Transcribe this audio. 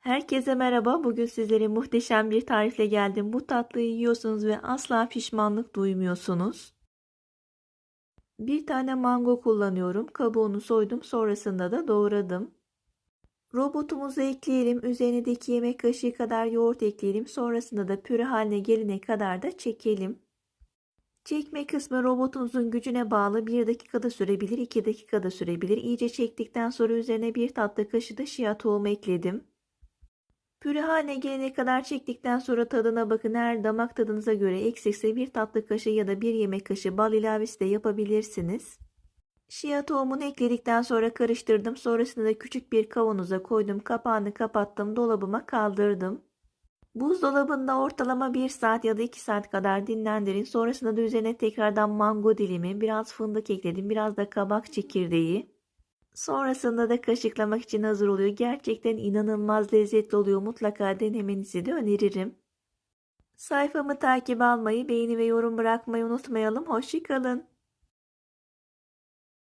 Herkese merhaba. Bugün sizlere muhteşem bir tarifle geldim. Bu tatlıyı yiyorsunuz ve asla pişmanlık duymuyorsunuz. Bir tane mango kullanıyorum. Kabuğunu soydum. Sonrasında da doğradım. Robotumuzu ekleyelim. Üzerine de 2 yemek kaşığı kadar yoğurt ekleyelim. Sonrasında da püre haline gelene kadar da çekelim. Çekme kısmı robotunuzun gücüne bağlı 1 dakikada sürebilir, 2 dakikada sürebilir. İyice çektikten sonra üzerine bir tatlı kaşığı da şia tohumu ekledim. Püre haline gelene kadar çektikten sonra tadına bakın. Eğer damak tadınıza göre eksikse bir tatlı kaşığı ya da bir yemek kaşığı bal ilavesi de yapabilirsiniz. Şia tohumunu ekledikten sonra karıştırdım. Sonrasında da küçük bir kavanoza koydum. Kapağını kapattım. Dolabıma kaldırdım. Buzdolabında ortalama 1 saat ya da 2 saat kadar dinlendirin. Sonrasında da üzerine tekrardan mango dilimi, biraz fındık ekledim. Biraz da kabak çekirdeği. Sonrasında da kaşıklamak için hazır oluyor. Gerçekten inanılmaz lezzetli oluyor. Mutlaka denemenizi de öneririm. Sayfamı takip almayı, beğeni ve yorum bırakmayı unutmayalım. Hoşçakalın.